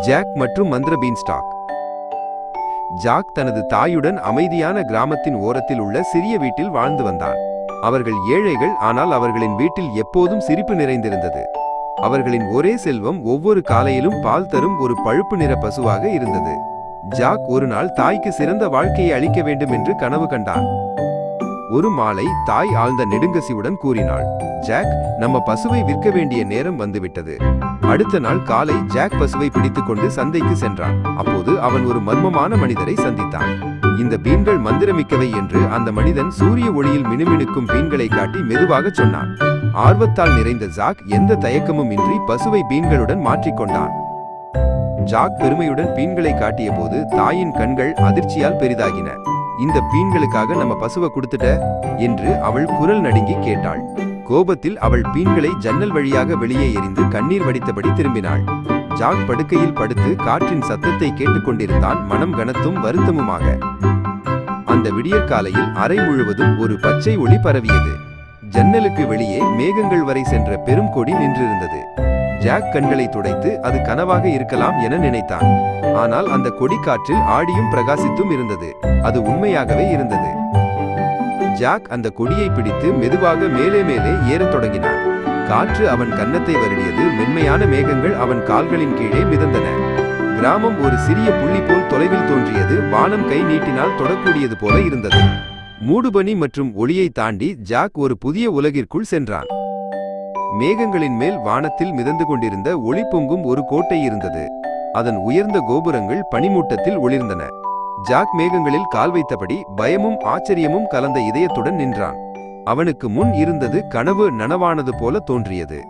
Jack மற்றும் மந்திர பீன்ஸ்டாக். Jack தனது தாயுடன் அமைதியான கிராமத்தின் ஓரத்தில் உள்ள சிறிய வீட்டில் வாழ்ந்து வந்தான். அவர்கள் ஏழைகள் ஆனால் அவர்களின் வீட்டில் எப்போதும் சிரிப்பு நிறைந்திருந்தது. அவர்களின் ஒரே செல்வம் ஒவ்வொரு காலையிலும் பால் தரும் ஒரு பழுப்பு நிற பசுவாக இருந்தது. ஜாக் ஒரு நாள் தாய்க்கு சிறந்த வாழ்க்கையை அளிக்க வேண்டும் என்று கனவு கண்டான். ஒரு மாலை தாய் ஆழ்ந்த நெடுங்கசியுடன் கூறினாள் ஜாக் நம்ம பசுவை விற்க வேண்டிய நேரம் வந்துவிட்டது. அடுத்த நாள் காலை ஜாக் பசுவை பிடித்துக்கொண்டு சந்தைக்கு சென்றான். அப்போது அவன் ஒரு மர்மமான மனிதரை சந்தித்தான். இந்த பீன்கள் மந்திரமிக்கவை என்று அந்த மனிதன் சூரிய ஒளியில் மினுமினுக்கும் பீன்களை காட்டி மெதுவாகச் சொன்னான். ஆர்வத்தால் நிறைந்த ஜாக் எந்த தயக்கமும் இன்றி பசுவை பீன்களுடன் மாற்றிக்கொண்டான் ஜாக் பெருமையுடன் பீன்களை காட்டியபோது தாயின் கண்கள் அதிர்ச்சியால் பெரிதாகின. இந்த பீன்களுக்காக நம்ம பசுவை கொடுத்துட்ட என்று அவள் குரல் நடுங்கி கேட்டாள். கோபத்தில் அவள் பீன்களை ஜன்னல் வழியாக வெளியே எறிந்து கண்ணீர் வடித்தபடி திரும்பினாள். ஜாக் படுக்கையில் படுத்து காற்றின் சத்தத்தை கேட்டுக்கொண்டிருந்தான் மனம் கனத்தும் வருத்தமுமாக. அந்த விடியற்காலையில் அறை முழுவதும் ஒரு பச்சை ஒளி பரவியது. ஜன்னலுக்கு வெளியே மேகங்கள் வரை சென்ற பெரும் கொடி நின்றிருந்தது. ஜாக் கண்களை துடைத்து அது கனவாக இருக்கலாம் என நினைத்தான். ஆனால் அந்த கொடி காற்றில் ஆடியும் பிரகாசித்தும் இருந்தது. அது உண்மையாகவே இருந்தது. ஜாக் அந்த கொடியை பிடித்து மெதுவாக மேலே மேலே ஏறத் தொடங்கினான். காற்று அவன் கன்னத்தை வருடியது. மென்மையான மேகங்கள் அவன் கால்களின் கீழே மிதந்தன. கிராமம் ஒரு சிறிய புள்ளி போல் தொலைவில் தோன்றியது. வானம் கை நீட்டினால் தொடக்கூடியது போல இருந்தது. மூடுபனி மற்றும் ஒளியை தாண்டி ஜாக் ஒரு புதிய உலகிற்குள் சென்றான். மேகங்களின் மேல் வானத்தில் மிதந்து கொண்டிருந்த ஒளி பொங்கும் ஒரு கோட்டை இருந்தது. அதன் உயர்ந்த கோபுரங்கள் பனிமூட்டத்தில் ஒளிர்ந்தன. ஜாக் மேகங்களில் கால் வைத்தபடி பயமும் ஆச்சரியமும் கலந்த இதயத்துடன் நின்றான். அவனுக்கு முன் இருந்தது கனவு நனவானது போல தோன்றியது.